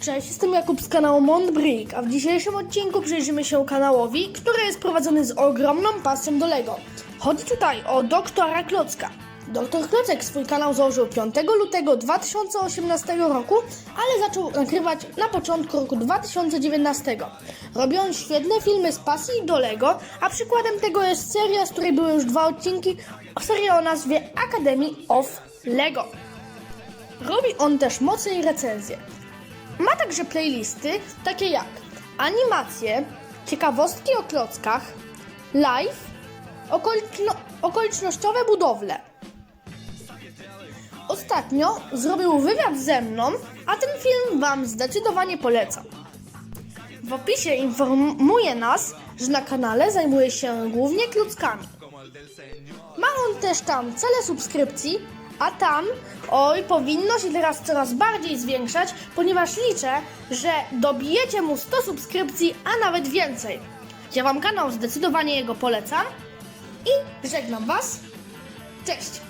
Cześć, jestem Jakub z kanału Montbrick, a w dzisiejszym odcinku przyjrzymy się kanałowi, który jest prowadzony z ogromną pasją do Lego. Chodzi tutaj o doktora Klocka. Doktor Klocek swój kanał założył 5 lutego 2018 roku, ale zaczął nagrywać na początku roku 2019. Robi on świetne filmy z pasji do Lego, a przykładem tego jest seria, z której były już dwa odcinki, seria o nazwie Academy of Lego. Robi on też mocnej recenzje. Ma także playlisty takie jak animacje, ciekawostki o klockach, live, okoliczno, okolicznościowe budowle. Ostatnio zrobił wywiad ze mną, a ten film Wam zdecydowanie polecam. W opisie informuje nas, że na kanale zajmuje się głównie klockami. Ma on też tam cele subskrypcji, a tam, oj, powinno się teraz coraz bardziej zwiększać, ponieważ liczę, że dobijecie mu 100 subskrypcji, a nawet więcej. Ja Wam kanał zdecydowanie jego polecam i żegnam Was. Cześć!